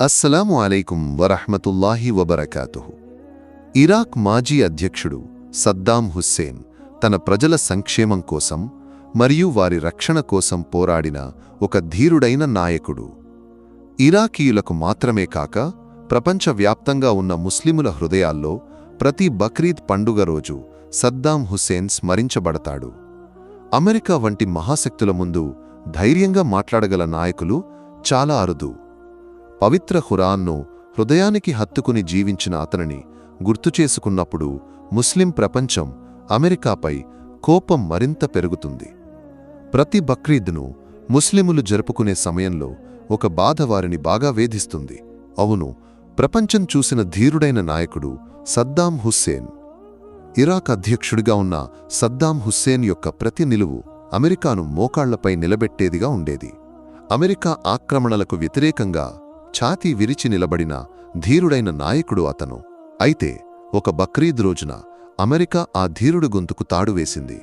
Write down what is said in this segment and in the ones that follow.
అస్సలాము అలైకుం వరహ్మతుల్లాహి వబరకాతు ఇరాక్ మాజీ అధ్యక్షుడు సద్దాం హుస్సేన్ తన ప్రజల సంక్షేమం కోసం మరియు వారి రక్షణ కోసం పోరాడిన ఒక ధీరుడైన నాయకుడు. ఇరాకీయులకు మాత్రమే కాక ప్రపంచవ్యాప్తంగా ఉన్న ముస్లిముల హృదయాల్లో ప్రతి బక్రీద్ పండుగ రోజు సద్దాం హుస్సేన్ స్మరించబడతాడు. అమెరికా వంటి మహాశక్తుల ముందు ధైర్యంగా మాట్లాడగల నాయకులు చాలా అరుదు. పవిత్ర ఖురాన్ను హృదయానికి హత్తుకుని జీవించిన అతనిని గుర్తుచేసుకున్నప్పుడు ముస్లిం ప్రపంచం అమెరికాపై కోపం మరింత పెరుగుతుంది. ప్రతి బక్రీద్ను ముస్లిములు జరుపుకునే సమయంలో ఒక బాధ వారిని బాగా వేధిస్తుంది. అవును ప్రపంచం చూసిన ధీరుడైన నాయకుడు సద్దాం హుస్సేన్. ఇరాక్ అధ్యక్షుడిగా ఉన్న సద్దాం హుస్సేన్ యొక్క ప్రతి నిలువు అమెరికాను మోకాళ్ళపై నిలబెట్టేదిగా ఉండేది. అమెరికా ఆక్రమణలకు వ్యతిరేకంగా ఛాతీ విరిచి నిలబడిన ధీరుడైన నాయకుడు అతను. అయితే ఒక బక్రీద్ రోజున అమెరికా ఆ ధీరుడు గొంతుకు తాడు వేసింది.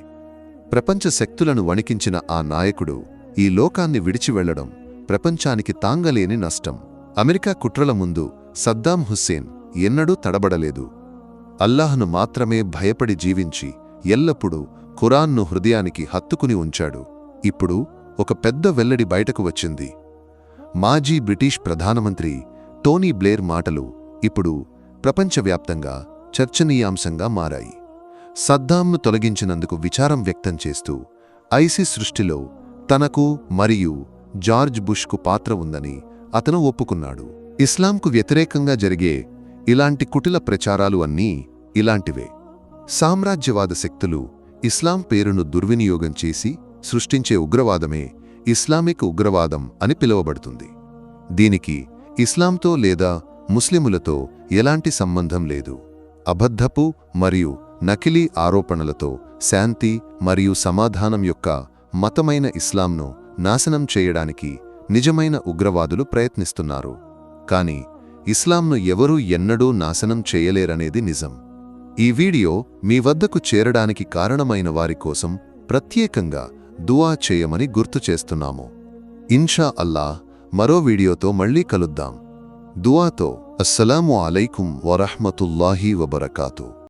ప్రపంచ శక్తులను వణికించిన ఆ నాయకుడు ఈ లోకాన్ని విడిచి వెళ్ళడం ప్రపంచానికి తాంగలేని నష్టం. అమెరికా కుట్రల ముందు సద్దాం హుస్సేన్ ఎన్నడూ తడబడలేదు. అల్లాహ్ను మాత్రమే భయపడి జీవించి ఎల్లప్పుడూ ఖురాన్ను హృదయానికి హత్తుకుని ఉంచాడు. ఇప్పుడు ఒక పెద్ద వెల్లడి బయటకు వచ్చింది. మాజీ బ్రిటిష్ ప్రధానమంత్రి టోనీ బ్లేర్ మాటలు ఇప్పుడు ప్రపంచవ్యాప్తంగా చర్చనీయాంశంగా మారాయి. సద్దాంను తొలగించినందుకు విచారం వ్యక్తం చేస్తూ ఐసీ సృష్టిలో తనకు మరియు జార్జ్ బుష్కు పాత్ర ఉందని అతను ఒప్పుకున్నాడు. ఇస్లాంకు వ్యతిరేకంగా జరిగే ఇలాంటి కుటిల ప్రచారాలు అన్నీ ఇలాంటివే. సామ్రాజ్యవాద శక్తులు ఇస్లాం పేరును దుర్వినియోగం చేసి సృష్టించే ఉగ్రవాదమే ఇస్లామిక్ ఉగ్రవాదం అని పిలువబడుతుంది. దీనికి ఇస్లాంతో లేదా ముస్లిములతో ఎలాంటి సంబంధం లేదు. అబద్ధపు మరియు నకిలీ ఆరోపణలతో శాంతి మరియు సమాధానం యొక్క మతమైన ఇస్లాంను నాశనం చేయడానికి నిజమైన ఉగ్రవాదులు ప్రయత్నిస్తున్నారు. కాని ఇస్లాంను ఎవరూ ఎన్నడూ నాశనం చేయలేరనేది నిజం. ఈ వీడియో మీ వద్దకు చేరడానికి కారణమైన వారి కోసం ప్రత్యేకంగా దువా చేయమని గుర్తు చేస్తున్నాము. ఇన్షా అల్లా మరో వీడియోతో మళ్ళీ కలుద్దాం. దువాతో అస్సలాము అలైకుం వరహ్మతుల్లాహి వబరకాతు.